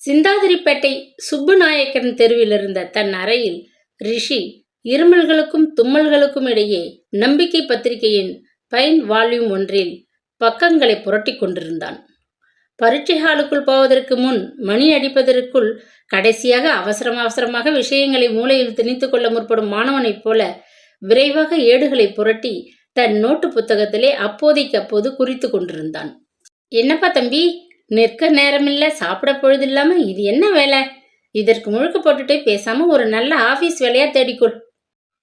சிந்தாதிரிப்பேட்டை சுப்புநாயக்கன் தெருவில் இருந்த தன் அறையில் ரிஷி இருமல்களுக்கும் தும்மல்களுக்கும் இடையே நம்பிக்கை பத்திரிகையின் பைன் வால்யூம் ஒன்றில் பக்கங்களை புரட்டி கொண்டிருந்தான். பரீட்சை ஹாலுக்குள் போவதற்கு முன் மணி அடிப்பதற்குள் கடைசியாக அவசரம் அவசரமாக விஷயங்களை மூளையில் திணித்து கொள்ள முற்படும் மாணவனைப் போல விரைவாக ஏடுகளை புரட்டி தன் நோட்டு புத்தகத்திலே அப்போதைக்கு அப்போது குறித்து கொண்டிருந்தான். என்னப்பா தம்பி நிற்க நேரமில்ல சாப்பிட பொழுது இல்லாமல் இது என்ன வேலை? இதற்கு முழுக்க போட்டுட்டு பேசாமல் ஒரு நல்ல ஆஃபீஸ் வேலையாக தேடிக்கொள்.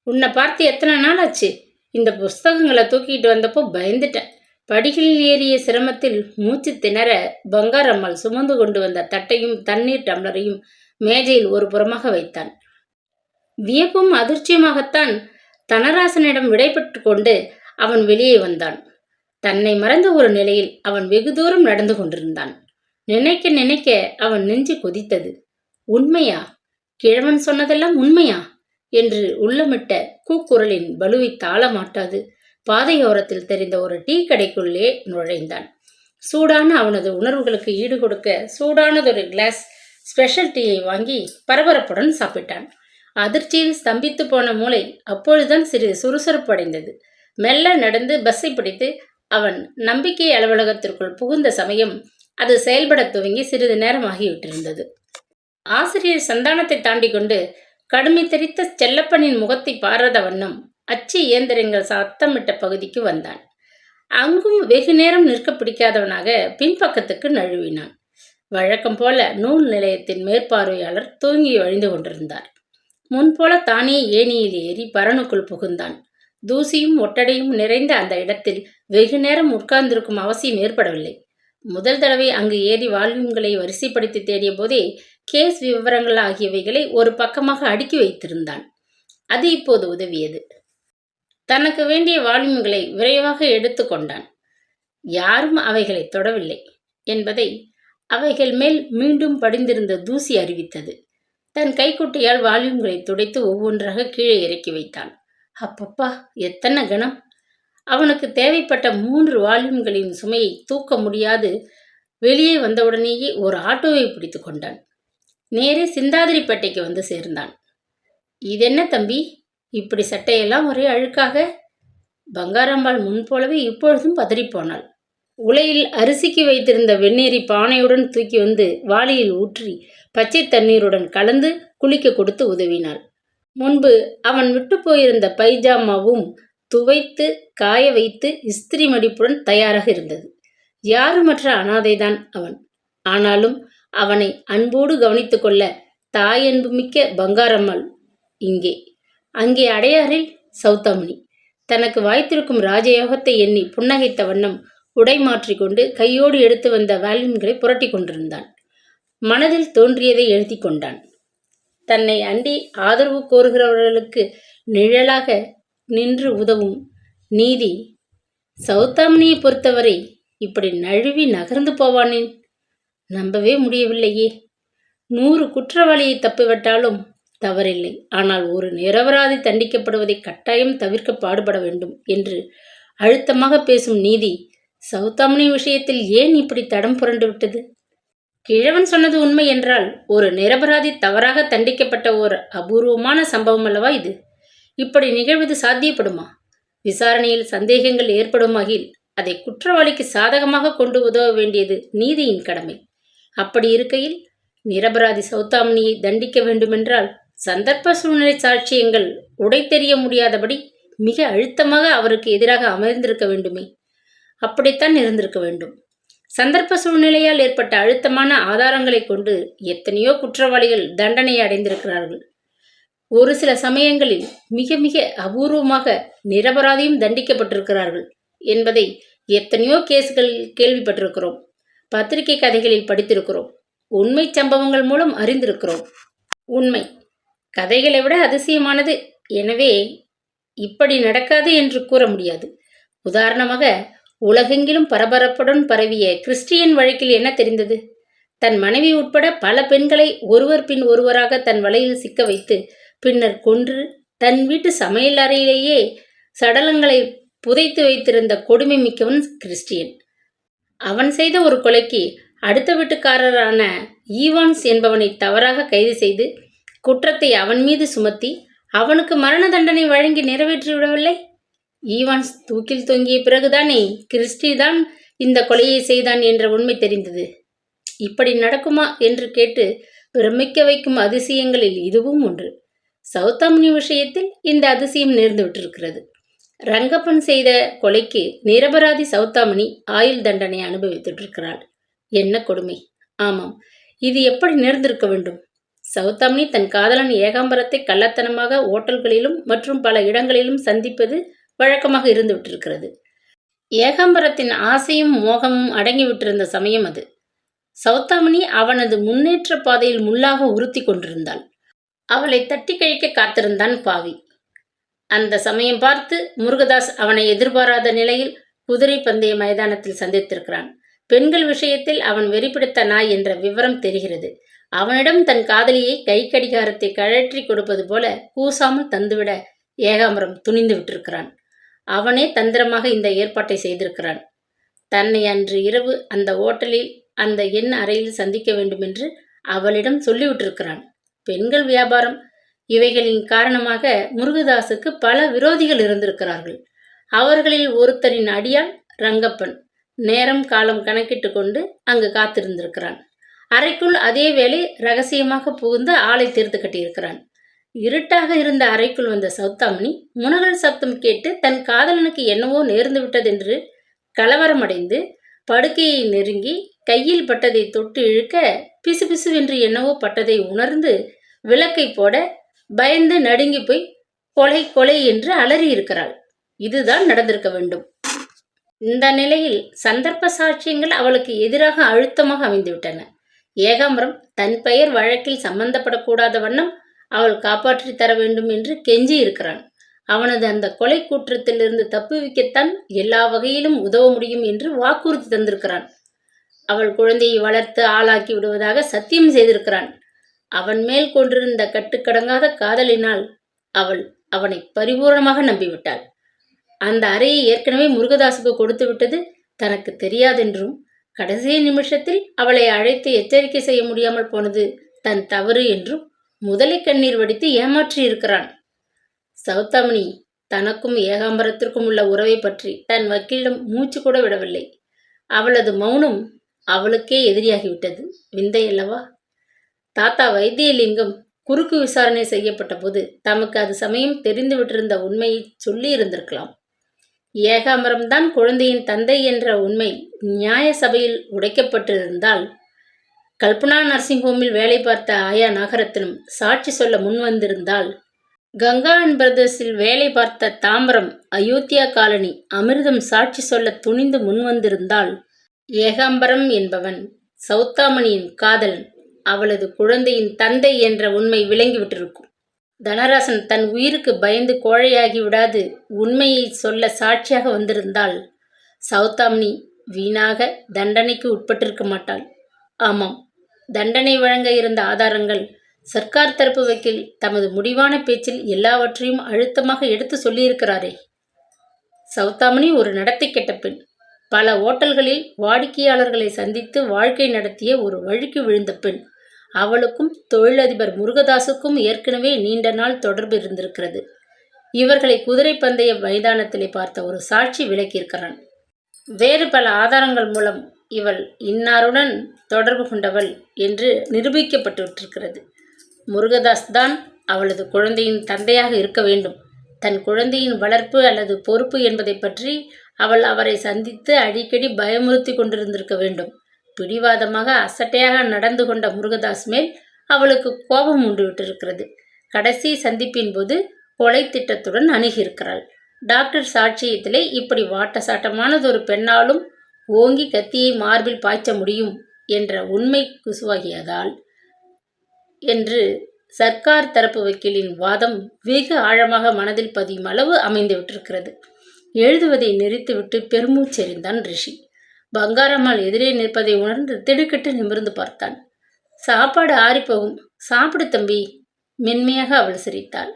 உன்னை பார்த்து எத்தனை நாள் ஆச்சு? இந்த புஸ்தகங்களை தூக்கிட்டு வந்தப்போ பயந்துட்டேன். படிகளில் ஏறிய சிரமத்தில் மூச்சு திணற பங்காரம்மாள் சுமந்து கொண்டு வந்த தட்டையும் தண்ணீர் டம்ளரையும் மேஜையில் ஒரு புறமாக வைத்தான். வியப்பும் அதிர்ச்சியுமாகத்தான் தனராசனிடம் விடைபெற்று கொண்டு அவன் வெளியே வந்தான். தன்னை மறந்த ஒரு நிலையில் அவன் வெகு தூரம் நடந்து கொண்டிருந்தான். நினைக்க நினைக்க அவன் நெஞ்சு கொதித்தது. உண்மையா? கிழவன் சொன்னதெல்லாம் உண்மையா? என்று உள்ளமிட்ட கூக்குரலின் பலுவை தாள மாட்டாது பாதையோரத்தில் தெரிந்த ஒரு டீ கடைக்குள்ளே நுழைந்தான். சூடான அவனது உணர்வுகளுக்கு ஈடு கொடுக்க சூடானதொரு கிளாஸ் ஸ்பெஷல் டீயை வாங்கி பரபரப்புடன் சாப்பிட்டான். அதிர்ச்சியில் ஸ்தம்பித்து போன மூளை அப்பொழுதுதான் சிறிது சுறுசுறுப்பு அடைந்தது. மெல்ல நடந்து பஸ்ஸை பிடித்து அவன் நம்பிக்கை அலுவலகத்திற்குள் புகுந்த சமயம் அது செயல்படத் துவங்கி சிறிது நேரம் ஆகிவிட்டிருந்தது ஆசிரியர் சந்தானத்தை தாண்டி கொண்டு கடுமை தெரித்த செல்லப்பனின் முகத்தை பாராத வண்ணம் அச்சு இயந்திரங்கள் சத்தமிட்ட பகுதிக்கு வந்தான். அங்கும் வெகு நேரம் நிற்க பிடிக்காதவனாக பின்பக்கத்துக்கு நழுவினான். வழக்கம் போல நூல் நிலையத்தின் மேற்பார்வையாளர் தூங்கி வழிந்து கொண்டிருந்தார். முன்போல தானே ஏணியில் ஏறி பரனுக்குள் புகுந்தான். தூசியும் ஒட்டடையும் நிறைந்த அந்த இடத்தில் வெகு நேரம் உட்கார்ந்திருக்கும் அவசியம் ஏற்படவில்லை. முதல் தடவை அங்கு ஏறி வால்யூம்களை வரிசைப்படுத்தி தேடிய போதே கேஸ் விவரங்கள் ஆகியவைகளை ஒரு பக்கமாக அடுக்கி வைத்திருந்தான். அது இப்போது உதவியது. தனக்கு வேண்டிய வால்யூம்களை விரைவாக எடுத்துக்கொண்டான் யாரும் அவைகளை தொடவில்லை என்பதை அவைகள் மேல் மீண்டும் படிந்திருந்த தூசி அறிவித்தது. தன் கைக்குட்டையால் வால்யூம்களை துடைத்து ஒவ்வொன்றாக கீழே இறக்கி வைத்தான். அப்பப்பா எத்தனை கணம்? அவனுக்கு தேவைப்பட்ட மூன்று வால்யூம்களின் சுமையை தூக்க முடியாது. வெளியே வந்தவுடனேயே ஒரு ஆட்டோவை பிடித்து கொண்டான். நேரே சிந்தாதிரிப்பேட்டைக்கு வந்து சேர்ந்தான். இதென்ன தம்பி? இப்படி சட்டையெல்லாம் ஒரே அழுக்காக? பங்காரம்பாள் முன்போலவே இப்பொழுதும் பதறிப்போனாள். உலையில் அரிசிக்கு வைத்திருந்த வெந்நீரி பானையுடன் தூக்கி வந்து வாளியில் ஊற்றி பச்சை தண்ணீருடன் கலந்து குளிக்க கொடுத்து உதவினாள். முன்பு அவன் விட்டு போயிருந்த பைஜாமாவும் துவைத்து காய வைத்து இஸ்திரி மடிப்புடன் தயாராக இருந்தது. யாருமற்ற அனாதைதான் அவன். ஆனாலும் அவனை அன்போடு கவனித்து கொள்ள தாயன்பு மிக்க பங்காரம்மாள் இங்கே. அங்கே அடையாறில் சௌதாமணி. தனக்கு வாய்த்திருக்கும் ராஜயோகத்தை எண்ணி புன்னகைத்த வண்ணம் உடை மாற்றிக்கொண்டு கையோடு எடுத்து வந்த வால்யூம்களை புரட்டி கொண்டிருந்தான். மனதில் தோன்றியதை எழுதி கொண்டான். தன்னை அண்டி ஆதரவு கோருகிறவர்களுக்கு நிழலாக நின்று உதவும். நீதி சௌதாமணியை பொறுத்தவரை இப்படி நழுவி நகர்ந்து போவானேன். நம்பவே முடியவில்லையே. நூறு குற்றவாளியை தப்பிவிட்டாலும் தவறில்லை. ஆனால் ஒரு நிரபராதி தண்டிக்கப்படுவதை கட்டாயம் தவிர்க்க பாடுபட வேண்டும் என்று அழுத்தமாக பேசும் நீதி சௌதாமணி விஷயத்தில் ஏன் இப்படி தடம் புரண்டு விட்டது கிழவன் சொன்னது உண்மை என்றால் ஒரு நிரபராதி தவறாக தண்டிக்கப்பட்ட ஒரு அபூர்வமான சம்பவம் அல்லவா இது? இப்படி நிகழ்வது சாத்தியப்படுமா? விசாரணையில் சந்தேகங்கள் ஏற்படும் வகையில் அதை குற்றவாளிக்கு சாதகமாக கொண்டு உதவ வேண்டியது நீதியின் கடமை. அப்படி இருக்கையில் நிரபராதி சௌதாமணியை தண்டிக்க வேண்டுமென்றால் சந்தர்ப்ப சூழ்நிலை சாட்சியங்கள் உடைத்தெறிய முடியாதபடி மிக அழுத்தமாக அவருக்கு எதிராக அமர்ந்திருக்க வேண்டுமே. அப்படித்தான் இருந்திருக்க வேண்டும். சந்தர்ப்ப சூழ்நிலையால் ஏற்பட்ட அழுத்தமான ஆதாரங்களை கொண்டு எத்தனையோ குற்றவாளிகள் தண்டனை அடைந்திருக்கிறார்கள். ஒரு சில சமயங்களில் மிக மிக அபூர்வமாக நிரபராதியும் தண்டிக்கப்பட்டிருக்கிறார்கள் என்பதை எத்தனையோ கேஸ்களில் கேள்விப்பட்டிருக்கிறோம். பத்திரிகை கதைகளில் படித்திருக்கிறோம். உண்மை சம்பவங்கள் மூலம் அறிந்திருக்கிறோம். உண்மை. கதைகளை விட அதிசயமானது. எனவே இப்படி நடக்காது என்று கூற முடியாது. உதாரணமாக உலகெங்கிலும் பரபரப்புடன் பரவிய கிறிஸ்டியன் வழக்கில் என்ன தெரிந்தது? தன் மனைவி உட்பட பல பெண்களை ஒருவர் பின் ஒருவராக தன் வலையில் சிக்க வைத்து பின்னர் கொன்று தன் வீட்டு சமையல் அறையிலேயே சடலங்களை புதைத்து வைத்திருந்த கொடுமை மிக்கவன் கிறிஸ்டியன். அவன் செய்த ஒரு கொலைக்கு அடுத்த வீட்டுக்காரரான ஈவான்ஸ் என்பவனை தவறாக கைது செய்து குற்றத்தை அவன் மீது சுமத்தி அவனுக்கு மரண தண்டனை வழங்கி நிறைவேற்றிவிடவில்லை? ஈவான்ஸ் தூக்கில் தொங்கிய பிறகுதானே கிறிஸ்டி தான் இந்த கொலையை செய்தான் என்ற உண்மை தெரிந்தது. இப்படி நடக்குமா என்று கேட்டு பிரமிக்க வைக்கும் அதிசயங்களில் இதுவும் ஒன்று. சௌதாமினி விஷயத்தில் இந்த அதிசயம் நேர்ந்து விட்டிருக்கிறது. ரங்கப்பன் செய்த கொலைக்கு நிரபராதி சௌத்தாமணி ஆயுள் தண்டனை அனுபவித்துட்டிருக்கிறாள் என்ன கொடுமை? ஆமாம் இது எப்படி நேர்ந்திருக்க வேண்டும்? சௌத்தாமணி தன் காதலன் ஏகாம்பரத்தை கள்ளத்தனமாக ஓட்டல்களிலும் மற்றும் பல இடங்களிலும் சந்திப்பது வழக்கமாக இருந்து விட்டிருக்கிறது. ஏகாம்பரத்தின் ஆசையும் மோகமும் அடங்கிவிட்டிருந்த சமயம் அது. சௌத்தாமணி அவனது முன்னேற்ற பாதையில் முள்ளாக உறுத்தி கொண்டிருந்தாள். அவளை தட்டி கழிக்க காத்திருந்தான் பாவி. அந்த சமயம் பார்த்து முருகதாஸ் அவனை எதிர்பாராத நிலையில் குதிரை பந்தய மைதானத்தில் சந்தித்திருக்கிறான். பெண்கள் விஷயத்தில் அவன் வெறிப்பிடித்த நாய் என்ற விவரம் தெரிகிறது. அவனிடம் தன் காதலியை கை கடிகாரத்தை கழற்றி கொடுப்பது போல கூசாமல் தந்துவிட ஏகாம்பரம் துணிந்து விட்டிருக்கிறான். அவனே தந்திரமாக இந்த ஏற்பாட்டை செய்திருக்கிறான். தன்னை அன்று இரவு அந்த ஓட்டலில் அந்த எண் அறையில் சந்திக்க வேண்டும் என்று அவளிடம் சொல்லிவிட்டிருக்கிறான். பெண்கள் வியாபாரம் இவைகளின் காரணமாக முருகதாசுக்கு பல விரோதிகள் இருந்திருக்கிறார்கள். அவர்களில் ஒருத்தரின் அடியால் ரங்கப்பன். நேரம் காலம் கணக்கிட்டு கொண்டு அங்கு காத்திருந்திருக்கிறான். அறைக்குள் அதே வேளை ரகசியமாக புகுந்து ஆளை தீர்த்து கட்டியிருக்கிறான். இருட்டாக இருந்த அறைக்குள் வந்த சௌத்தாமணி முனகல் சப்தம் கேட்டு தன் காதலனுக்கு என்னவோ நேர்ந்து விட்டதென்று கலவரமடைந்து படுக்கையை நெருங்கி கையில் பட்டதை தொட்டு இழுக்க பிசுபிசுவென்று என்னவோ பட்டதை உணர்ந்து விளக்கை போட பயந்து நடுங்கி போய் கொலை கொலை என்று அலறி இருக்கிறாள் இதுதான் நடந்திருக்க வேண்டும். இந்த நிலையில் சந்தர்ப்ப சாட்சியங்கள் அவளுக்கு எதிராக அழுத்தமாக அமைந்துவிட்டன. ஏகாம்பரம் தன் பெயர் வழக்கில் சம்பந்தப்படக்கூடாத வண்ணம் அவள் காப்பாற்றி தர வேண்டும் என்று கெஞ்சி இருக்கிறான் அவனது அந்த கொலை கூற்றத்திலிருந்து தப்புவிக்கத்தான் எல்லா வகையிலும் உதவ முடியும் என்று வாக்குறுதி தந்திருக்கிறான். அவள் குழந்தையை வளர்த்து ஆளாக்கி விடுவதாக சத்தியம் செய்திருக்கிறான். அவன் மேல் கொண்டிருந்த கட்டுக்கடங்காத காதலினால் அவள் அவனை பரிபூர்ணமாக நம்பிவிட்டாள். அந்த அறையை ஏற்கனவே முருகதாசுக்கு கொடுத்து விட்டது தனக்கு தெரியாதென்றும் கடைசி நிமிஷத்தில் அவளை அழைத்து எச்சரிக்கை செய்ய முடியாமல் போனது தன் தவறு என்றும் முதலை கண்ணீர் வடித்து ஏமாற்றி இருக்கிறான் சௌதாமணி தனக்கும் ஏகாம்பரத்திற்கும் உள்ள உறவை பற்றி தன் வக்கீலிடம் மூச்சு கூட விடவில்லை. அவளது மௌனம் அவளுக்கே எதிரியாகிவிட்டது. விந்தை அல்லவா? தாத்தா வைத்தியலிங்கம் குறுக்கு விசாரணை செய்யப்பட்ட போது தமக்கு அது சமயம் தெரிந்து விட்டிருந்த உண்மையை சொல்லி இருந்திருக்கலாம். ஏகாம்பரம்தான் குழந்தையின் தந்தை என்ற உண்மை நியாய சபையில் உடைக்கப்பட்டிருந்தால் கல்பனா நர்சிங் ஹோமில் வேலை பார்த்த ஆயா நாகரத்தினம் சாட்சி சொல்ல முன் வந்திருந்தால் கங்கா அண்ட் பிரதர்ஸில் வேலை பார்த்த தாம்பரம் அயோத்தியா காலனி அமிர்தம் சாட்சி சொல்ல துணிந்து முன் வந்திருந்தால் ஏகாம்பரம் என்பவன் சௌத்தாமணியின் காதலன் அவளது குழந்தையின் தந்தை என்ற உண்மை விளங்கிவிட்டிருக்கும் தனராசன் தன் உயிருக்கு பயந்து கோழையாகி விடாது உண்மையை சொல்ல சாட்சியாக வந்திருந்தால் சௌதாம்னி வீணாக தண்டனைக்கு உட்பட்டிருக்க மாட்டாள். ஆமாம் தண்டனை வழங்க இருந்த ஆதாரங்கள் சர்க்கார் தரப்பு வக்கீல் தமது முடிவான பேச்சில் எல்லாவற்றையும் அழுத்தமாக எடுத்து சொல்லியிருக்கிறாரே. சௌதாமணி ஒரு நடத்தை கெட்ட பெண். பல ஓட்டல்களில் வாடிக்கையாளர்களை சந்தித்து வாழ்க்கை நடத்திய ஒரு வழுக்கி விழுந்த பெண். அவளுக்கும் தொழிலதிபர் முருகதாசுக்கும் ஏற்கனவே நீண்ட நாள் தொடர்பு இருந்திருக்கிறது. இவர்களை குதிரை பந்தய மைதானத்திலே பார்த்த ஒரு சாட்சி விளக்கியிருக்கிறான். வேறு பல ஆதாரங்கள் மூலம் இவள் இன்னாருடன் தொடர்பு கொண்டவள் என்று நிரூபிக்கப்பட்டுவிட்டிருக்கிறது முருகதாஸ் தான் அவளது குழந்தையின் தந்தையாக இருக்க வேண்டும். தன் குழந்தையின் வளர்ப்பு அல்லது பொறுப்பு என்பதை பற்றி அவள் அவரை சந்தித்து அடிக்கடி பயமுறுத்தி கொண்டிருந்திருக்க வேண்டும். பிடிவாதமாக அசட்டையாக நடந்து கொண்ட முருகதாஸ் மேல் அவளுக்கு கோபம் உண்டு விட்டிருக்கிறது கடைசி சந்திப்பின் போது கொலை திட்டத்துடன் அணுகியிருக்கிறாள். டாக்டர் சாட்சியத்திலே இப்படி வாட்டசாட்டமானதொரு பெண்ணாலும் ஓங்கி கத்தியை மார்பில் பாய்ச்ச முடியும் என்ற உண்மை குசுவாகியதால் என்று சர்க்கார் தரப்பு வக்கீலின் வாதம் வெகு ஆழமாக மனதில் பதியும் அளவு அமைந்து விட்டிருக்கிறது எழுதுவதை நிறுத்திவிட்டு பெருமூச்செறிந்தான் ரிஷி. பங்காரம்மாள் எதிரே நிற்பதை உணர்ந்து திடுக்கிட்டு நிமிர்ந்து பார்த்தான் சாப்பாடு ஆறிப்போகும். சாப்பிடு தம்பி. மென்மையாக அவள் சிரித்தாள்.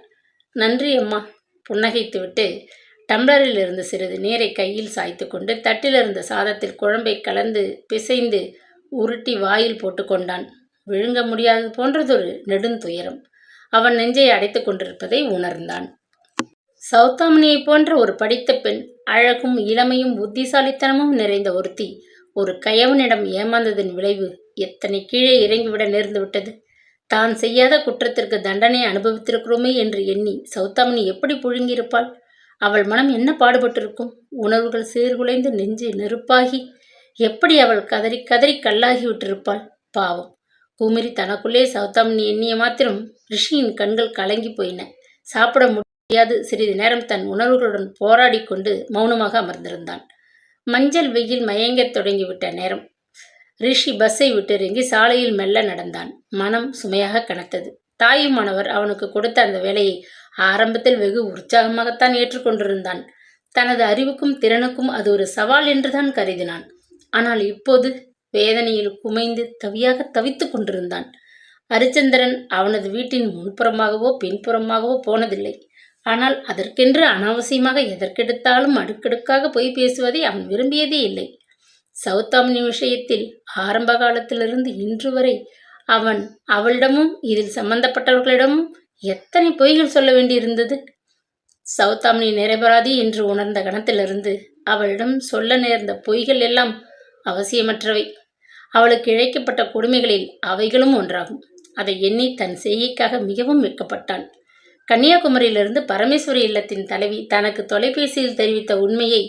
நன்றி அம்மா. புன்னகைத்துவிட்டு டம்ளரில் இருந்து சிறிது நீரை கையில் சாய்த்து கொண்டு தட்டில் இருந்த சாதத்தில் குழம்பை கலந்து பிசைந்து உருட்டி வாயில் போட்டுக்கொண்டான் விழுங்க முடியாது போன்றதொரு நெடுந்துயரம். அவன் நெஞ்சை அடைத்து கொண்டிருப்பதை உணர்ந்தான். சௌத்தாமணியை போன்ற ஒரு படித்த பெண் அழகும் இளமையும் புத்திசாலித்தனமும் நிறைந்த ஒருத்தி. ஒரு கயவனிடம் ஏமாந்ததன் விளைவு எத்தனை கீழே இறங்கிவிட நேர்ந்து விட்டது தான் செய்யாத குற்றத்திற்கு தண்டனை அனுபவித்திருக்கிறோமே என்று எண்ணி சௌத்தாமணி எப்படி புழுங்கியிருப்பாள்? அவள் மனம் என்ன பாடுபட்டிருக்கும்? உணர்வுகள் சீர்குலைந்து நெஞ்சு நெருப்பாகி எப்படி அவள் கதறி கதறி கல்லாகி விட்டிருப்பாள்? பாவம். குமிரி தனக்குள்ளே சௌத்தாமணி எண்ணிய மாத்திரம் ரிஷியின் கண்கள் கலங்கி போயின. சாப்பிட முடியாது. சிறிது நேரம் தன் உணர்வுகளுடன் போராடி கொண்டு மௌனமாக அமர்ந்திருந்தான். மஞ்சள் வெயில் மயங்கத் தொடங்கிவிட்ட நேரம். ரிஷி பஸ்ஸை விட்டு இறங்கி சாலையில் மெல்ல நடந்தான். மனம் சுமையாக கனத்தது. தாயுமானவர் அவனுக்கு கொடுத்த அந்த வேலையை ஆரம்பத்தில் வெகு உற்சாகமாகத்தான் ஏற்றுக்கொண்டிருந்தான். தனது அறிவுக்கும் திறனுக்கும் அது ஒரு சவால் என்றுதான் கருதினான். ஆனால் இப்போது வேதனையில் குமைந்து தவியாக தவித்துக் கொண்டிருந்தான். ஹரிச்சந்திரன் அவனது வீட்டின் முன்புறமாகவோ பின்புறமாகவோ போனதில்லை. ஆனால் அதற்கென்று அனாவசியமாக எதற்கெடுத்தாலும் அடுக்கடுக்காக போய் பேசுவதை அவன் விரும்பியதே இல்லை. சௌதாமினி விஷயத்தில் ஆரம்ப காலத்திலிருந்து இன்று வரை அவன் அவளிடமும் இதில் சம்பந்தப்பட்டவர்களிடமும் எத்தனை பொய்கள் சொல்ல வேண்டியிருந்தது? சௌதாமினி நிறைபராதி என்று உணர்ந்த கணத்திலிருந்து அவளிடம் சொல்ல நேர்ந்த பொய்கள் எல்லாம் அவசியமற்றவை. அவளுக்கு இழைக்கப்பட்ட கொடுமைகளில் அவைகளும் ஒன்றாகும். அதை எண்ணி தன் செய்கைக்காக மிகவும் வெட்கப்பட்டான். கன்னியாகுமரியிலிருந்து பரமேஸ்வரி இல்லத்தின் தலைவி தனக்கு தொலைபேசியில் தெரிவித்த உண்மையை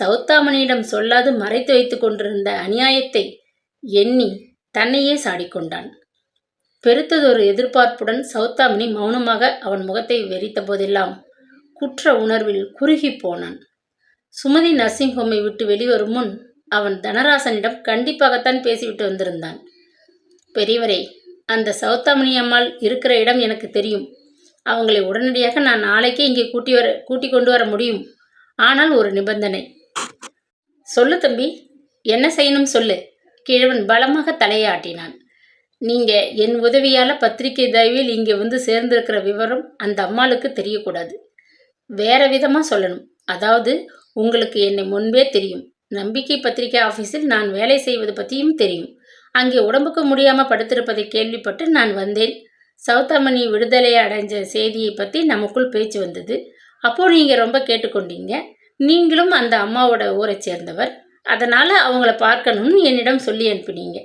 சௌத்தாமணியிடம் சொல்லாது மறைத்து வைத்து கொண்டிருந்த அநியாயத்தை எண்ணி தன்னையே சாடிக்கொண்டான். பெருத்ததொரு எதிர்பார்ப்புடன் சௌத்தாமணி மௌனமாக அவன் முகத்தை வெறித்த போதெல்லாம் குற்ற உணர்வில் குறுகி போனான். சுமதி நர்சிங் ஹோமை விட்டு வெளிவரும் முன் அவன் தனராசனிடம் கண்டிப்பாகத்தான் பேசிவிட்டு வந்திருந்தான். பெரியவரே அந்த சௌத்தாமணி அம்மாள் இருக்கிற இடம் எனக்கு தெரியும். அவங்களை உடனடியாக நான் நாளைக்கே இங்கே கூட்டி வர கூட்டி கொண்டு வர முடியும். ஆனால் ஒரு நிபந்தனை. சொல்லு தம்பி என்ன செய்யணும் சொல்லு. கிழவன் பலமாக தலையாட்டினான். நீங்கள் என் உதவியால் பத்திரிகை தயவில் இங்கே வந்து சேர்ந்திருக்கிற விவரம் அந்த அம்மாளுக்கு தெரியக்கூடாது. வேற விதமாக சொல்லணும். அதாவது உங்களுக்கு என்னை முன்பே தெரியும். நம்பிக்கை பத்திரிகை ஆஃபீஸில் நான் வேலை செய்வது பற்றியும் தெரியும். அங்கே உடம்புக்கு முடியாமல் படுத்திருப்பதை கேள்விப்பட்டு நான் வந்தேன். சௌத்தமணி விடுதலை அடைஞ்ச செய்தியை பற்றி நமக்குள் பேச்சு வந்தது. அப்போது நீங்கள் ரொம்ப கேட்டுக்கொண்டீங்க. நீங்களும் அந்த அம்மாவோட ஊரை சேர்ந்தவர். அதனால் அவங்கள பார்க்கணும்னு என்னிடம் சொல்லி அனுப்பினீங்க.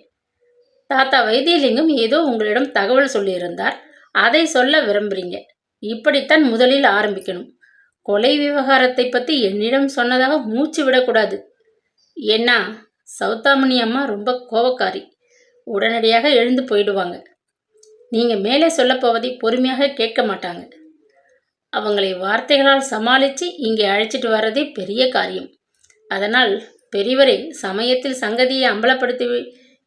தாத்தா வைத்தியலிங்கம் ஏதோ உங்களிடம் தகவல் சொல்லியிருந்தார். அதை சொல்ல விரும்புகிறீங்க இப்படித்தான் முதலில் ஆரம்பிக்கணும். கொலை விவகாரத்தை பற்றி என்னிடம் சொன்னதாக மூச்சு விடக்கூடாது. ஏன்னா சௌத்தாமணி அம்மா ரொம்ப கோபக்காரி. உடனடியாக எழுந்து போயிடுவாங்க. நீங்கள் மேலே சொல்லப்போவதை பொறுமையாக கேட்க மாட்டாங்க. அவங்களை வார்த்தைகளால் சமாளித்து இங்கே அழைச்சிட்டு வர்றதே பெரிய காரியம். அதனால் பெரியவரை சமயத்தில் சங்கதியை அம்பலப்படுத்தி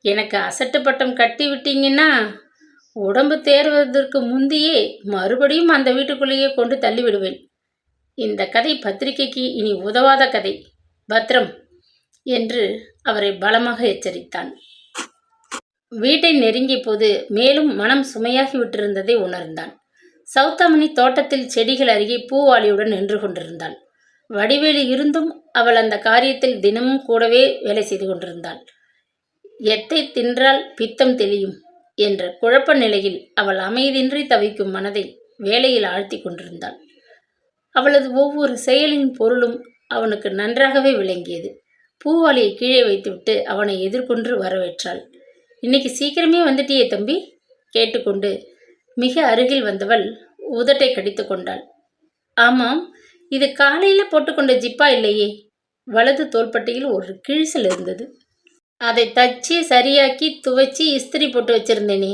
எனக்கு அசட்டு பட்டம் கட்டி விட்டீங்கன்னா உடம்பு தேர்வதற்கு முந்தையே மறுபடியும் அந்த வீட்டுக்குள்ளேயே கொண்டு தள்ளிவிடுவேன் இந்த கதை பத்திரிகைக்கு இனி உதவாத கதை. பத்ரம்! என்று அவரை பலமாக எச்சரித்தான். வீட்டை நெருங்கிய போது மேலும் மனம் சுமையாகி விட்டிருந்ததை உணர்ந்தான். சௌத்தமணி தோட்டத்தில் செடிகள் அருகே பூவாளியுடன் நின்று கொண்டிருந்தாள். வடிவேலி இருந்தும் அவள் அந்த காரியத்தில் தினமும் கூடவே வேலை செய்து கொண்டிருந்தாள். எத்தை தின்றால் பித்தம் தெளியும் என்ற குழப்ப நிலையில் அவள் அமைதியின்றி தவிக்கும் மனதை வேலையில் ஆழ்த்தி கொண்டிருந்தாள். அவளது ஒவ்வொரு செயலின் பொருளும் அவனுக்கு நன்றாகவே விளங்கியது. பூவாளியை கீழே வைத்துவிட்டு அவனை எதிர்கொண்டு வரவேற்றாள். இன்னைக்கு சீக்கிரமே வந்துட்டியே தம்பி? கேட்டுக்கொண்டு மிக அருகில் வந்தவள் உதட்டை கடித்து கொண்டாள். ஆமாம் இது காலையில் போட்டுக்கொண்ட ஜிப்பா இல்லையே? வலது தோள்பட்டையில் ஒரு கிழிசல் இருந்தது. அதை தச்சு சரியாக்கி துவைச்சி இஸ்திரி போட்டு வச்சிருந்தேனே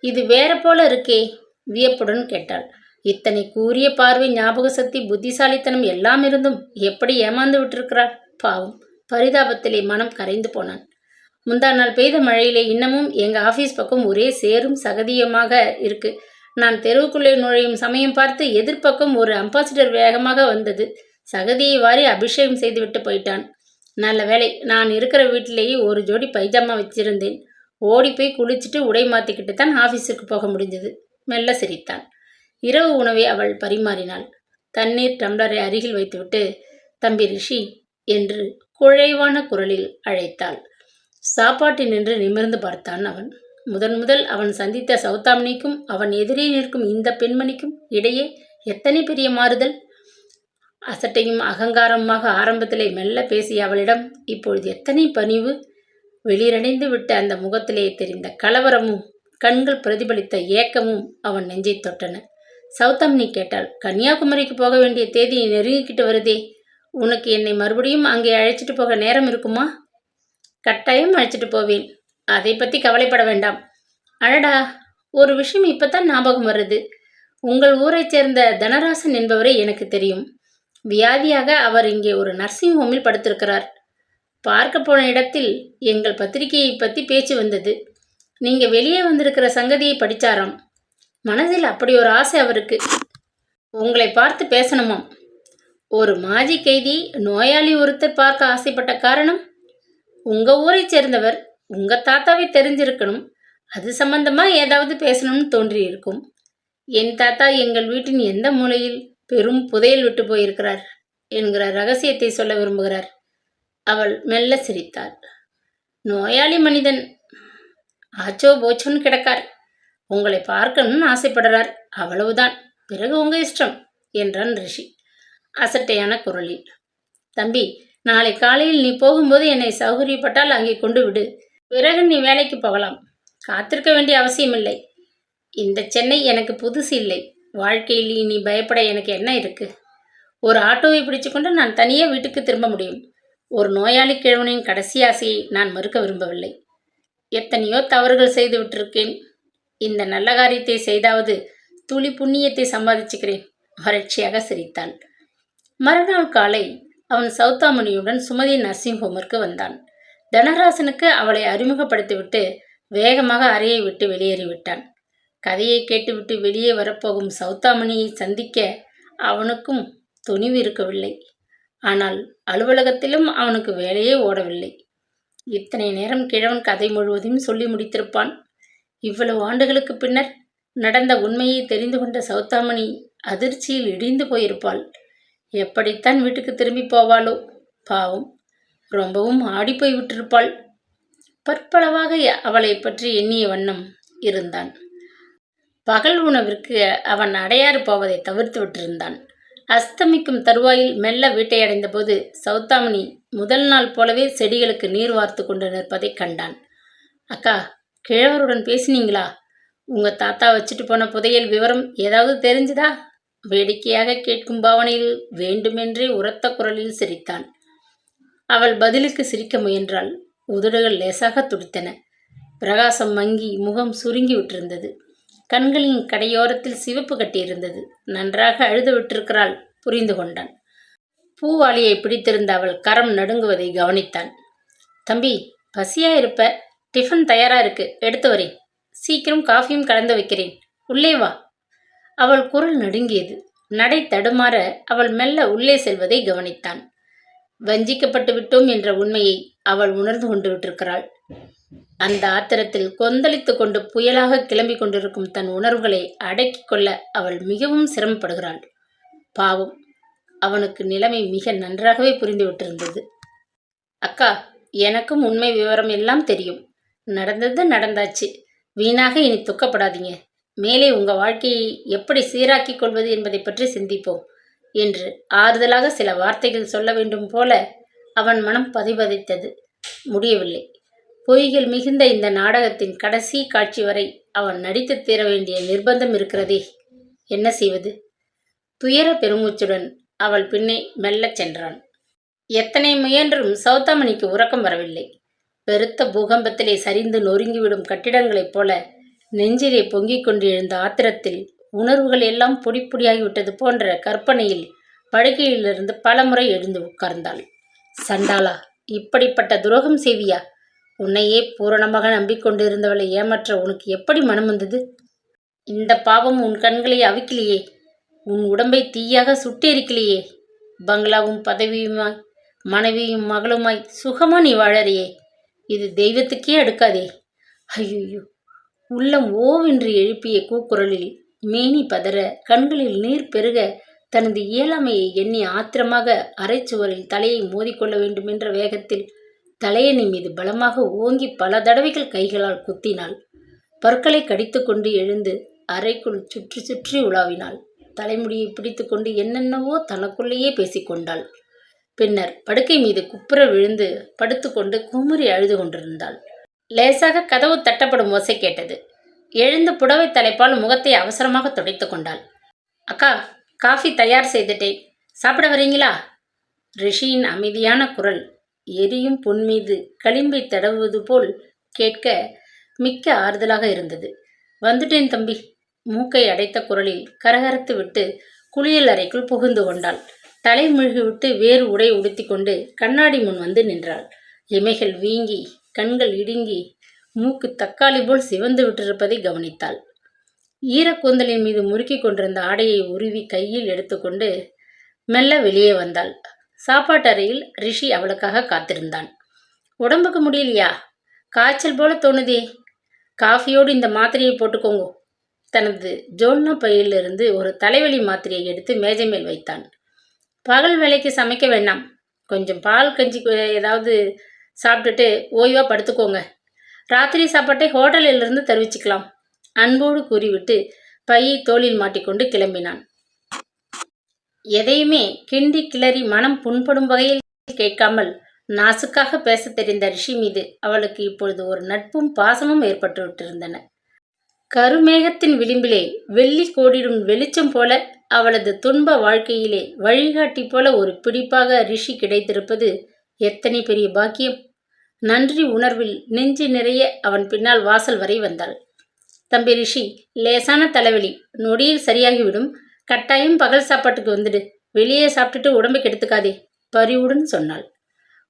இது வேற போல இருக்கே? வியப்புடன் கேட்டாள். இத்தனை கூரிய பார்வை ஞாபக சக்தி புத்திசாலித்தனம் எல்லாம் இருந்தும் எப்படி ஏமாந்து விட்டிருக்கிறாள்? பாவம் பரிதாபத்திலே மனம் கரைந்து போனான். முந்தா நாள் பெய்த மழையிலே இன்னமும் எங்கள் ஆஃபீஸ் பக்கம் ஒரே சேரும் சகதியமாக இருக்கு. நான் தெருவுக்குள்ளே நுழையும் சமயம் பார்த்து எதிர்ப்பக்கம் ஒரு அம்பாசிடர் வேகமாக வந்தது. சகதியை வாரி அபிஷேகம் செய்துவிட்டு போயிட்டான். நல்ல வேலை நான் இருக்கிற வீட்டிலேயே ஒரு ஜோடி பைஜாமா வச்சிருந்தேன். ஓடி போய் குளிச்சுட்டு உடை மாற்றிக்கிட்டு தான் ஆஃபீஸுக்கு போக முடிஞ்சது. மெல்ல சிரித்தான். இரவு உணவை அவள் பரிமாறினாள். தண்ணீர் டம்ளரை அருகில் வைத்துவிட்டு தம்பி ரிஷி என்று குழைவான குரலில் அழைத்தாள். சாப்பாட்டில் நின்று நிமிர்ந்து பார்த்தான் அவன். முதன் முதல் அவன் சந்தித்த சௌதாமினிக்கும் அவன் எதிரே நிற்கும் இந்த பெண்மணிக்கும் இடையே எத்தனை பெரிய மாறுதல்? அசட்டையும் அகங்காரமாக ஆரம்பத்திலே மெல்ல பேசிய அவளிடம் இப்பொழுது எத்தனை பணிவு? வெளிரடைந்து விட்ட அந்த முகத்திலே தெரிந்த கலவரமும் கண்கள் பிரதிபலித்த ஏக்கமும் அவன் நெஞ்சை தொட்டன. சௌதாமினி கேட்டாள் கன்னியாகுமரிக்கு போக வேண்டிய தேதி நெருங்கிக்கிட்டு வருதே. உனக்கு என்னை மறுபடியும் அங்கே அழைச்சிட்டு போக நேரம் இருக்குமா? கட்டாயம் அழைச்சிட்டு போவேன். அதை பற்றி கவலைப்பட வேண்டாம். அடடா ஒரு விஷயம் இப்பதான் ஞாபகம் வருது. உங்கள் ஊரைச் சேர்ந்த தனராசன் என்பவரை எனக்கு தெரியும். வியாதியாக அவர் இங்கே ஒரு நர்சிங் ஹோமில் படுத்திருக்கிறார். பார்க்க போன இடத்தில் எங்கள் பத்திரிகையை பற்றி பேச்சு வந்தது. நீங்கள் வெளியே வந்திருக்கிற சங்கதியை படித்தாராம் மனதில் அப்படி ஒரு ஆசை அவருக்கு. உங்களை பார்த்து பேசணுமாம். ஒரு மாஜி கைதி நோயாளி ஒருத்தர் பார்க்க ஆசைப்பட்ட காரணம்? உங்கள் ஊரைச் சேர்ந்தவர் உங்கள் தாத்தாவை தெரிஞ்சிருக்கணும். அது சம்பந்தமா ஏதாவது பேசணும்னு தோன்றியிருக்கும். என் தாத்தா எங்கள் வீட்டின் எந்த மூலையில் பெரும் புதையல் விட்டு போயிருக்கிறார் என்கிற ரகசியத்தை சொல்ல விரும்புகிறார். அவள் மெல்ல சிரித்தாள். நோயாளி மனிதன். ஆச்சோ போச்சோன்னு கிடக்கார். உங்களை பார்க்கணும்னு ஆசைப்படுறார். அவ்வளவுதான். பிறகு உங்க இஷ்டம் என்றான் ரிஷி. அசட்டையான குரலில். தம்பி நாளை காலையில் நீ போகும்போது என்னை சௌகரியப்பட்டால் அங்கே கொண்டு விடு. பிறகு நீ வேலைக்கு போகலாம். காத்திருக்க வேண்டிய அவசியமில்லை இந்த சென்னை எனக்கு புதுசு இல்லை. வாழ்க்கையில் நீ பயப்பட எனக்கு என்ன இருக்கு? ஒரு ஆட்டோவை பிடிச்சுக்கொண்டு நான் தனியே வீட்டுக்கு திரும்ப முடியும். ஒரு நோயாளி கிழவனின் கடைசி ஆசையை நான் மறுக்க விரும்பவில்லை. எத்தனையோ தவறுகள் செய்து விட்டிருக்கேன். இந்த நல்ல காரியத்தை செய்தாவது துளி புண்ணியத்தை சம்பாதிச்சுக்கிறேன். வறட்சியாக சிரித்தாள் மறுநாள் காலை அவன் சௌத்தாமணியுடன் சுமதி நர்சிங் ஹோமிற்கு வந்தான். தனராசனுக்கு அவளை அறிமுகப்படுத்திவிட்டு வேகமாக அறையை விட்டு வெளியேறிவிட்டான். கதையை கேட்டுவிட்டு வெளியே வரப்போகும் சௌத்தாமணியை சந்திக்க அவனுக்கும் துணிவு இருக்கவில்லை. ஆனால் அலுவலகத்திலும் அவனுக்கு வேலையே ஓடவில்லை. இத்தனை நேரம் கிழவன் கதை முழுவதையும் சொல்லி முடித்திருப்பான். இவ்வளவு ஆண்டுகளுக்கு பின்னர் நடந்த உண்மையை தெரிந்து கொண்ட சௌத்தாமணி அதிர்ச்சியில் இடிந்து போயிருப்பாள். எப்படித்தான் வீட்டுக்கு திரும்பி போவாளோ? பாவம் ரொம்பவும் ஆடிப்போய் விட்டிருப்பாள். பற்பளவாக அவளை பற்றி எண்ணிய வண்ணம் இருந்தான். பகல் உணவிற்கு அவன் அடையாறு போவதை தவிர்த்து விட்டிருந்தான். அஸ்தமிக்கும் தருவாயில் மெல்ல வீட்டை அடைந்தபோது சௌத்தாமணி முதல் நாள் போலவே செடிகளுக்கு நீர் வார்த்து கொண்டு நிற்பதை கண்டான். அக்கா கிழவருடன் பேசினீங்களா? உங்கள் தாத்தா வச்சுட்டு போன புதையல் விவரம் ஏதாவது தெரிஞ்சுதா? வேடிக்கையாக கேட்கும் பாவனையில் வேண்டுமென்றே உரத்த குரலில் சிரித்தான். அவள் பதிலுக்கு சிரிக்க முயன்றாள். உதடுகள் லேசாக துடித்தன. பிரகாசம் மங்கி முகம் சுருங்கி விட்டிருந்தது. கண்களின் கடையோரத்தில் சிவப்பு கட்டியிருந்தது நன்றாக அழுது விட்டிருக்கிறாள் புரிந்து கொண்டான். பூவாளியை பிடித்திருந்த அவள் கரம் நடுங்குவதை கவனித்தான். தம்பி பசியா இருப்ப? டிஃபன் தயாரா இருக்கு. எடுத்து வரேன். சீக்கிரம் காஃபியும் கலந்து வைக்கிறேன். உள்ளே வா. அவள் குரல் நடுங்கியது. நடை தடுமாற அவள் மெல்ல உள்ளே செல்வதை கவனித்தான். வஞ்சிக்கப்பட்டு விட்டோம் என்ற உண்மையை அவள் உணர்ந்து கொண்டு விட்டிருக்கிறாள் அந்த ஆத்திரத்தில் கொந்தளித்து கொண்டு புயலாக கிளம்பி கொண்டிருக்கும் தன் உணர்வுகளை அடக்கிக் கொள்ள அவள் மிகவும் சிரமப்படுகிறாள். பாவம் அவனுக்கு நிலைமை மிக நன்றாகவே புரிந்துவிட்டிருந்தது அக்கா எனக்கும் உண்மை விவரம் எல்லாம் தெரியும். நடந்தது நடந்தாச்சு. வீணாக இனி துக்கப்படாதீங்க. மேலே உங்கள் வாழ்க்கையை எப்படி சீராக்கிக் கொள்வது என்பதை பற்றி சிந்திப்போம் என்று ஆறுதலாக சில வார்த்தைகள் சொல்ல வேண்டும் போல அவன் மனம் பதிபதைத்தது முடியவில்லை. பொய்கள் மிகுந்த இந்த நாடகத்தின் கடைசி காட்சி வரை அவன் நடித்து தீர வேண்டிய நிர்பந்தம் இருக்கிறதே. என்ன செய்வது? துயர பெருமூச்சுடன் அவள் பின்னே மெல்லச் சென்றான். எத்தனை முயன்றும் சௌதாமணிக்கு உறக்கம் வரவில்லை. பெருத்த பூகம்பத்திலே சரிந்து நொறுங்கிவிடும் கட்டிடங்களைப் போல நெஞ்சிலே பொங்கிக் கொண்டு எழுந்த ஆத்திரத்தில் உணர்வுகள் எல்லாம் பொடி பொடியாகிவிட்டது போன்ற கற்பனையில் படுக்கையிலிருந்து பலமுறை எழுந்து உட்கார்ந்தாள். சண்டாளா இப்படிப்பட்ட துரோகம் செய்வியா? உன்னையே பூரணமாக நம்பிக்கொண்டிருந்தவளை ஏமாற்ற உனக்கு எப்படி மனம் வந்தது? இந்த பாவம் உன் கண்களை அவிக்கலையே. உன் உடம்பை தீயாக சுட்டெரிக்கலையே. பங்களாவும் பதவியுமாய் மனைவியும் மகளுமாய் சுகமா நீ வாழறியே. இது தெய்வத்துக்கே அடுக்காதே. ஐயோ உள்ளம் ஓவென்று எழுப்பிய கூக்குரலில் மேனி பதற கண்களில் நீர் பெருக தனது இயலாமையை எண்ணி ஆத்திரமாக அரைச்சுவரில் தலையை மோதிக்கொள்ள வேண்டுமென்ற வேகத்தில் தலையணை மீது பலமாக ஓங்கி பல தடவைகள் கைகளால் குத்தினாள். பற்களை கடித்துக்கொண்டு எழுந்து அறைக்குள் சுற்றி சுற்றி உலாவினாள். தலைமுடியை பிடித்துக்கொண்டு என்னென்னவோ தனக்குள்ளேயே பேசிக்கொண்டாள் பின்னர் படுக்கை மீது குப்புற விழுந்து படுத்துக்கொண்டு குமுறி அழுது கொண்டிருந்தாள். லேசாக கதவு தட்டப்படும் ஓசை கேட்டது. எழுந்து புடவை தலைப்பால் முகத்தை அவசரமாக துடைத்து கொண்டாள். அக்கா காஃபி தயார் செய்துட்டேன். சாப்பிட வரீங்களா? ரிஷியின் அமைதியான குரல். எரியும் பொன் மீது களிம்பை தடவுவது போல் கேட்க மிக்க ஆறுதலாக இருந்தது. வந்துட்டேன் தம்பி. மூக்கை அடைத்த குரலில் கரகரத்து விட்டு குளியல் அறைக்குள் புகுந்து கொண்டாள். தலை விட்டு வேறு உடை உடுத்தி கொண்டு கண்ணாடி முன் வந்து நின்றாள். இமைகள் வீங்கி கண்கள் இடுங்கி மூக்கு தக்காளி போல் சிவந்து விட்டிருப்பதை கவனித்தாள். ஈரக்கூந்தலின் மீது முறுக்கி கொண்டிருந்த ஆடையை உருவி கையில் எடுத்துக்கொண்டு மெல்ல வெளியே வந்தாள். சாப்பாட்டறையில் ரிஷி அவளுக்காக காத்திருந்தான். உடம்புக்கு முடியலையா? காய்ச்சல் போல தோணுதே. காஃபியோடு இந்த மாத்திரையை போட்டுக்கோங்க. தனது ஜோல்னா பையிலிருந்து ஒரு தலைவலி மாத்திரையை எடுத்து மேஜை மேல் வைத்தான். பகல் வேலைக்கு சமைக்க வேண்டாம். கொஞ்சம் பால் கஞ்சி ஏதாவது சாப்பிட்டுட்டு ஓய்வாக படுத்துக்கோங்க. ராத்திரி சாப்பாட்டை ஹோட்டலிலிருந்து தெரிவிச்சுக்கலாம். அன்போடு கூறிவிட்டு பையை தோளில் மாட்டிக்கொண்டு கிளம்பினான். எதையுமே கிண்டி கிளறி மனம் புண்படும் வகையில் கேட்காமல் நாசுக்காக பேச தெரிந்த ரிஷி மீது அவளுக்கு இப்பொழுது ஒரு நட்பும் பாசமும் ஏற்பட்டுவிட்டிருந்தன. கருமேகத்தின் விளிம்பிலே வெள்ளி கோடிடும் வெளிச்சம் போல அவளது துன்ப வாழ்க்கையிலே வழிகாட்டி போல ஒரு பிடிப்பாக ரிஷி கிடைத்திருப்பது எத்தனை பெரிய பாக்கியம்? நன்றி உணர்வில் நெஞ்சு நிறைய அவன் பின்னால் வாசல் வரை வந்தாள். தம்பி ரிஷி லேசான தலைவலி நொடியில் சரியாகிவிடும். கட்டாயம் பகல் சாப்பாட்டுக்கு வந்துடு. வெளியே சாப்பிட்டுட்டு உடம்பு கெடுத்துக்காதே பரிவுடன் சொன்னாள்.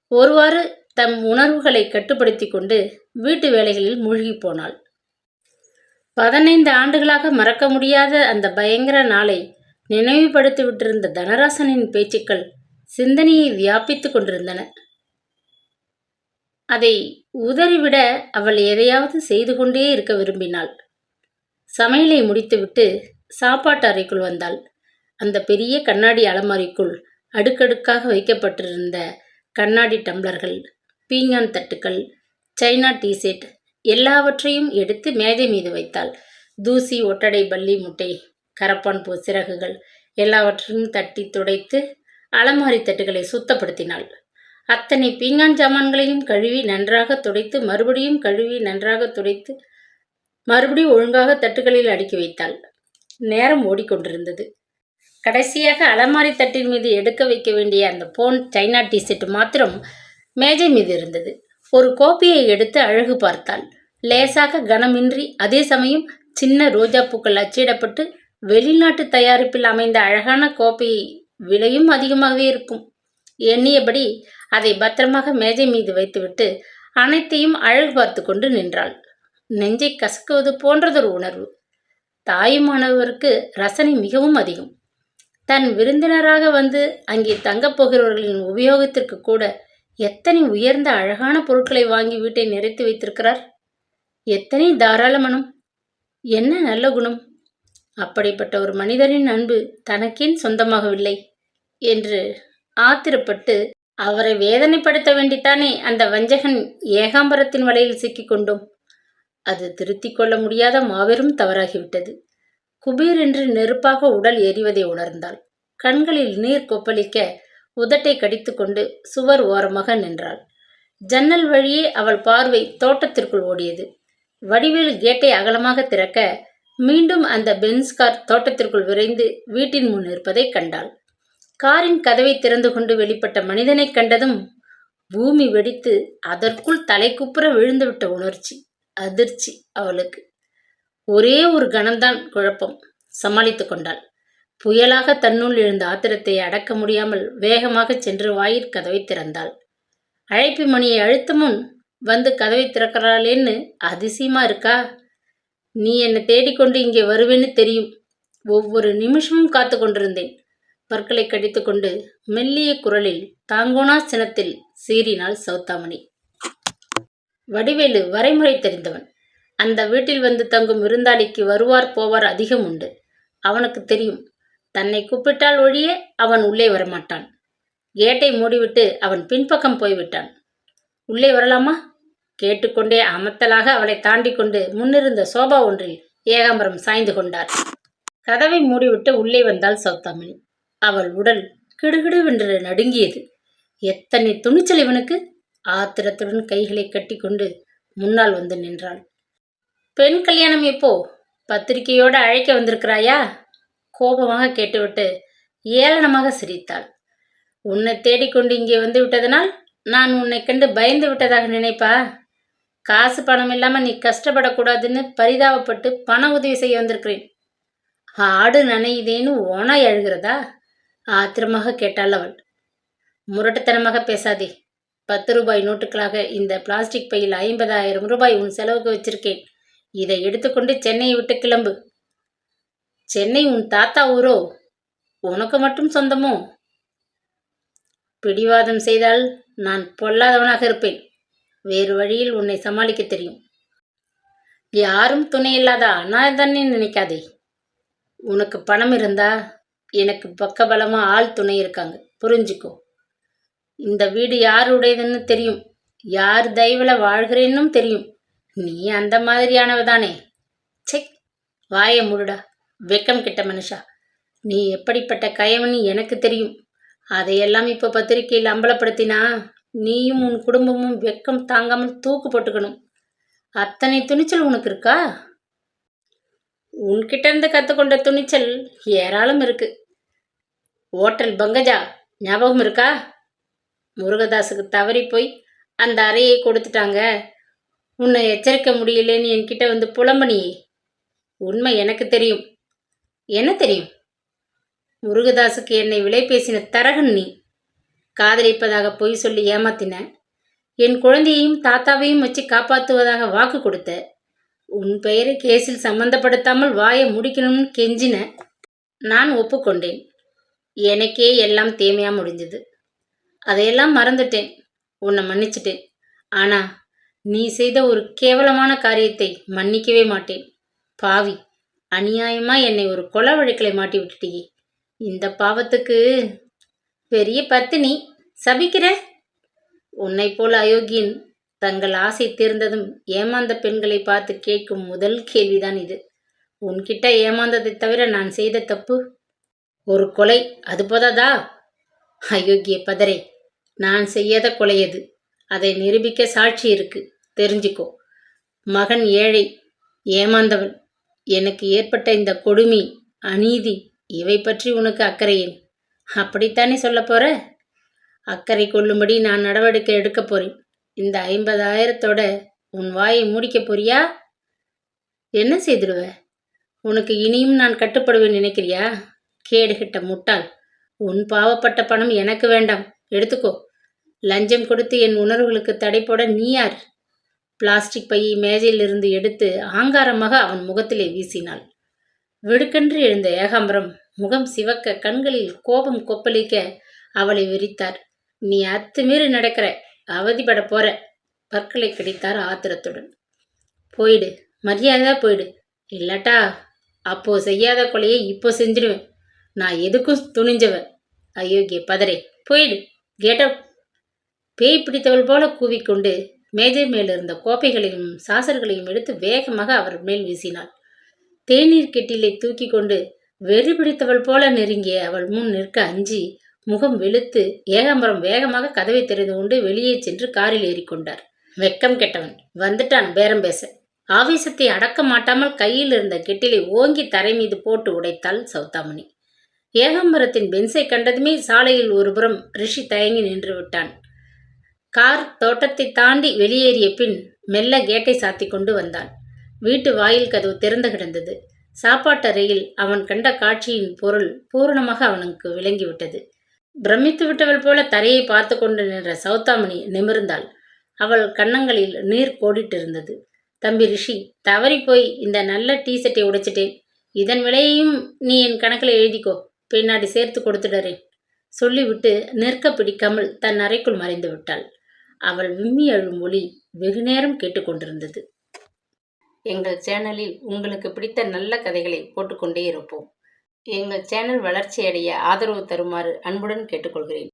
ஒருவாறு தம் உணர்வுகளை கட்டுப்படுத்தி கொண்டு வீட்டு வேலைகளில் மூழ்கி போனாள். பதினைந்து ஆண்டுகளாக மறக்க முடியாத அந்த பயங்கர நாளை நினைவுபடுத்தி விட்டிருந்த தனராசனின் பேச்சுக்கள் சிந்தனையை வியாபித்து கொண்டிருந்தன. அதை உதறிவிட அவள் எதையாவது செய்து கொண்டே இருக்க விரும்பினாள். சமையலை முடித்துவிட்டு சாப்பாட்டு அறைக்குள் வந்தாள். அந்த பெரிய கண்ணாடி அலமாரிக்குள் அடுக்கடுக்காக வைக்கப்பட்டிருந்த கண்ணாடி டம்ளர்கள் பீங்கான் தட்டுக்கள் சைனா டீசெட் எல்லாவற்றையும் எடுத்து மேஜை மீது வைத்தாள். தூசி ஒட்டடை பள்ளி முட்டை கரப்பான் பூ சிறகுகள் எல்லாவற்றையும் தட்டி துடைத்து அலமாரி தட்டுகளை சுத்தப்படுத்தினாள். அத்தனை பீங்கான் ஜாமான்களையும் கழுவி நன்றாக துடைத்து மறுபடியும் கழுவி நன்றாக துடைத்து மறுபடியும் ஒழுங்காக தட்டுகளில் அடுக்கி வைத்தாள். நேரம் ஓடிக்கொண்டிருந்தது. கடைசியாக அலமாரி தட்டின் மீது எடுக்க வைக்க வேண்டிய அந்த போன் சைனா டி செட் மாத்திரம் மேஜை மீது இருந்தது. ஒரு கோப்பையை எடுத்து அழகு பார்த்தாள். லேசாக கனமின்றி அதே சமயம் சின்ன ரோஜா பூக்கள் அச்சிடப்பட்டு வெளிநாட்டு தயாரிப்பில் அமைந்த அழகான கோப்பையை விலையும் அதிகமாகவே இருக்கும். எண்ணியபடி அதை பத்திரமாக மேஜை மீது வைத்துவிட்டு அனைத்தையும் அழகு பார்த்து கொண்டு நின்றாள். நெஞ்சை கசக்குவது போன்றதொரு உணர்வு. தாயுமானவருக்கு ரசனை மிகவும் அதிகம். தன் விருந்தினராக வந்து அங்கே தங்கப் போகிறவர்களின் உபயோகத்திற்கு கூட எத்தனை உயர்ந்த அழகான பொருட்களை வாங்கி வீட்டை நிறைத்து வைத்திருக்கிறார்? எத்தனை தாராள மனம் என்ன நல்ல குணம்? அப்படிப்பட்ட ஒரு மனிதரின் அன்பு தனக்கேன் சொந்தமாகவில்லை என்று ஆத்திரப்பட்டு அவரை வேதனைப்படுத்த வேண்டித்தானே அந்த வஞ்சகன் ஏகாம்பரத்தின் வலையில் சிக்கிக்கொண்டோம் அது திருத்திக் கொள்ள முடியாத மாபெரும் தவறாகிவிட்டது. குபீர் என்று நெருப்பாக உடல் எரிவதை உணர்ந்தாள். கண்களில் நீர் கொப்பளிக்க உதட்டை கடித்துக்கொண்டு சுவர் ஓரமாக நின்றாள். ஜன்னல் வழியே அவள் பார்வை தோட்டத்திற்குள் ஓடியது. வடிவேல் கேட்டை அகலமாக திறக்க மீண்டும் அந்த பென்ஸ்கார் தோட்டத்திற்குள் விரைந்து வீட்டின் முன் இருப்பதை கண்டாள். காரின் கதவை திறந்து கொண்டு வெளிப்பட்ட மனிதனை கண்டதும் பூமி வெடித்து அதற்குள் தலைக்குப்புற விழுந்துவிட்ட உணர்ச்சி அதிர்ச்சி அவளுக்கு. ஒரே ஒரு கணம்தான் குழப்பம். சமாளித்து கொண்டாள். புயலாக தன்னுள் எழுந்த ஆத்திரத்தை அடக்க முடியாமல் வேகமாக சென்று வாயிற் கதவை திறந்தாள். அழைப்பு மணியை அழுத்த முன் வந்து கதவை திறக்கிறாளேன்னு அதிசயமா இருக்கா? நீ என்னை தேடிக்கொண்டு இங்கே வருவேன்னு தெரியும். ஒவ்வொரு நிமிஷமும் காத்து கொண்டிருந்தேன். பற்களை கடித்துக்கொண்டு மெல்லிய குரலில் தாங்கோனா சினத்தில் சீறினாள் சௌத்தாமணி வடிவேலு வரைமுறை தெரிந்தவன். அந்த வீட்டில் வந்து தங்கும் விருந்தாளிக்கு வருவார் போவார் அதிகம் உண்டு. அவனுக்கு தெரியும் தன்னை கூப்பிட்டால் ஒழிய அவன் உள்ளே வரமாட்டான். கேட்டை மூடிவிட்டு அவன் பின்பக்கம் போய்விட்டான். உள்ளே வரலாமா? கேட்டுக்கொண்டே அமத்தலாக அவளை தாண்டி கொண்டு முன்னிருந்த சோபா ஒன்றில் ஏகாம்பரம் சாய்ந்து கொண்டார். கதவை மூடிவிட்டு உள்ளே வந்தாள் சௌத்தாமணி அவள் உடல் கிடுகிடுவென்று நடுங்கியது. எத்தனை துணிச்சல் இவனுக்கு! ஆத்திரத்துடன் கைகளை கட்டிக்கொண்டு முன்னால் வந்து நின்றாள். பெண் கல்யாணம் எப்போ? பத்திரிகையோடு அழைக்க வந்திருக்கிறாயா? கோபமாக கேட்டுவிட்டு ஏளனமாக சிரித்தாள். உன்னை தேடிக்கொண்டு இங்கே வந்து விட்டதனால் நான் உன்னை கண்டு பயந்து விட்டதாக நினைப்பா? காசு பணம் இல்லாமல் நீ கஷ்டப்படக்கூடாதுன்னு பரிதாபப்பட்டு பண உதவி செய்ய வந்திருக்கிறேன். ஆடு நனையுதேன்னு ஓனாய் அழுகிறதா? ஆத்திரமாக கேட்டாள் அவள். முரட்டுத்தனமாக பேசாதே. பத்து ரூபாய் நோட்டுகளாக இந்த பிளாஸ்டிக் பையில் ஐம்பதாயிரம் ரூபாய் உன் செலவுக்கு வச்சிருக்கேன். இதை எடுத்துக்கொண்டு சென்னையை விட்டு கிளம்பு. சென்னை உன் தாத்தா ஊரோ? உனக்கு மட்டும் சொந்தமோ? பிடிவாதம் செய்தால் நான் பொல்லாதவனாக இருப்பேன். வேறு வழியில் உன்னை சமாளிக்க தெரியும். யாரும் துணை இல்லாத அனாதன்னு நினைக்காதே. உனக்கு பணம் இருந்தா எனக்கு பக்கபலமாக ஆள் துணை இருக்காங்க. புரிஞ்சுக்கோ. இந்த வீடு யாருடையதுன்னு தெரியும். யார் தயவில் வாழ்கிறேன்னும் தெரியும். நீ அந்த மாதிரியானவ தானே செக் வாய முடுடா. வெக்கம் கிட்ட மனுஷா. நீ எப்படிப்பட்ட கயவன்னு எனக்கு தெரியும். அதையெல்லாம் இப்போ பத்திரிக்கையில் அம்பலப்படுத்தினா நீயும் உன் குடும்பமும் வெக்கம் தாங்காமல் தூக்கு போட்டுக்கணும். அத்தனை துணிச்சல் உனக்கு இருக்கா? உன்கிட்ட இருந்து கற்றுக்கொண்ட துணிச்சல் ஏராளம் இருக்குது ஓட்டல் பங்கஜா ஞாபகம் இருக்கா? முருகதாஸுக்கு தவறி போய் அந்த அறையை கொடுத்துட்டாங்க. உன்னை எச்சரிக்க முடியலன்னு என்கிட்ட வந்து புலம்பனியே. உண்மை எனக்கு தெரியும். என்ன தெரியும்? முருகதாஸுக்கு என்னை விலை பேசின தரகன் நீ. காதலிப்பதாக பொய் சொல்லி ஏமாத்தின. என் குழந்தையையும் தாத்தாவையும் வச்சு காப்பாற்றுவதாக வாக்கு கொடுத்த. உன் பெயரை கேஸில் சம்பந்தப்படுத்தாமல் வாயை முடிக்கணும்னு கெஞ்சின. நான் ஒப்புக்கொண்டேன். எனக்கே எல்லாம் தேமையாக முடிஞ்சது. அதையெல்லாம் மறந்துட்டேன். உன்னை மன்னிச்சிட்டேன். ஆனால் நீ செய்த ஒரு கேவலமான காரியத்தை மன்னிக்கவே மாட்டேன். பாவி அநியாயமாக என்னை ஒரு கொலை வழக்கில் மாட்டி விட்டுட்டியே. இந்த பாவத்துக்கு பெரிய பத்தினி சபிக்கிற? உன்னை போல அயோக்கியன் தங்கள் ஆசை தீர்ந்ததும் ஏமாந்த பெண்களை பார்த்து கேட்கும் முதல் கேள்விதான் இது. உன்கிட்ட ஏமாந்ததை தவிர நான் செய்த தப்பு ஒரு கொலை அது போதாதா? அயோக்கிய பதரே நான் செய்யாத கொலை அது அதை நிரூபிக்க சாட்சி இருக்கு தெரிஞ்சுக்கோ. மகன் ஏழை ஏமாந்தவன் எனக்கு ஏற்பட்ட இந்த கொடுமை அநீதி இவை பற்றி உனக்கு அக்கறையேன் அப்படித்தானே சொல்ல போற? அக்கறை கொள்ளும்படி நான் நடவடிக்கை எடுக்க போறேன். இந்த ஐம்பதாயிரத்தோட உன் வாயை மூடிக்க போறியா? என்ன செய்திடுவ? உனக்கு இனியும் நான் கட்டுப்படுவேன் நினைக்கிறியா? கேடுகிட்ட முட்டாள். உன் பாவப்பட்ட பணம் எனக்கு வேண்டாம். எடுத்துக்கோ. லஞ்சம் கொடுத்து என் உணர்வுகளுக்கு தடை போட நீ யார்? பிளாஸ்டிக் பையை மேஜையிலிருந்து எடுத்து ஆங்காரமாக அவன் முகத்திலே வீசினாள். விடுக்கன்று எழுந்த ஏகாம்பரம் முகம் சிவக்க கண்களில் கோபம் கொப்பளிக்க அவளை விரித்தார். நீ அத்துமீறி நடக்கிற. அவதிப்பட போற. பற்களை கிடைத்தார் ஆத்திரத்துடன். போயிடு. மரியாதையா போயிடு. இல்லாட்டா அப்போ செய்யாத கொலையை இப்போ செஞ்சிடுவேன் நான் எதுக்கும் துணிஞ்சவன் அயோக்கிய பதறே. போயிடு. கெட் பேய் பிடித்தவள் போல கூவிக்கொண்டு மேஜை மேலிருந்த கோப்பைகளையும் சாசர்களையும் எடுத்து வேகமாக அவர் மேல் வீசினாள். தேநீர் கெட்டிலை தூக்கி கொண்டு வெறி பிடித்தவள் போல நெருங்கிய அவள் முன் நிற்க அஞ்சி முகம் வெளுத்து ஏகாம்பரம் வேகமாக கதவை தெரிந்து கொண்டு வெளியே சென்று காரில் ஏறிக்கொண்டார். வெக்கம் கெட்டவன். வந்துட்டான் பேரம் பேச. ஆவேசத்தை அடக்க மாட்டாமல் கையில் இருந்த கெட்டிலை ஓங்கி தரை மீது போட்டு உடைத்தாள் சௌதாமணி. ஏகாம்பரத்தின் பென்ஸை கண்டதுமே சாலையில் ஒருபுறம் ரிஷி தயங்கி நின்று விட்டான். கார் தோட்டத்தை தாண்டி வெளியேறிய பின் மெல்ல கேட்டை சாத்தி கொண்டு வந்தான். வீட்டு வாயில் கதவு திறந்து கிடந்தது. சாப்பாட்டறையில் அவன் கண்ட காட்சியின் பொருள் பூரணமாக அவனுக்கு விளங்கிவிட்டது பிரமித்து விட்டவள் போல தரையை பார்த்து கொண்டு நின்ற சௌதாமணி நிமிர்ந்தாள். அவள் கன்னங்களில் நீர் கோடிட்டிருந்தது. தம்பி ரிஷி தவறி போய் இந்த நல்ல டீ ஷர்ட்டை உடைச்சிட்டேன். இதன் விலையையும் நீ என் கணக்கில் எழுதிக்கோ. பின்னாடி சேர்த்து கொடுத்துடுறேன். சொல்லிவிட்டு நிற்க பிடிக்காமல் தன் அறைக்குள் மறைந்து விட்டாள் அவள் விம்மி அழும் ஒளி வெகுநேரம் கேட்டுக்கொண்டிருந்தது. எங்கள் சேனலில் உங்களுக்கு பிடித்த நல்ல கதைகளை போட்டுக்கொண்டே இருப்போம். எங்கள் சேனல் வளர்ச்சியடைய ஆதரவு தருமாறு அன்புடன் கேட்டுக்கொள்கிறேன்.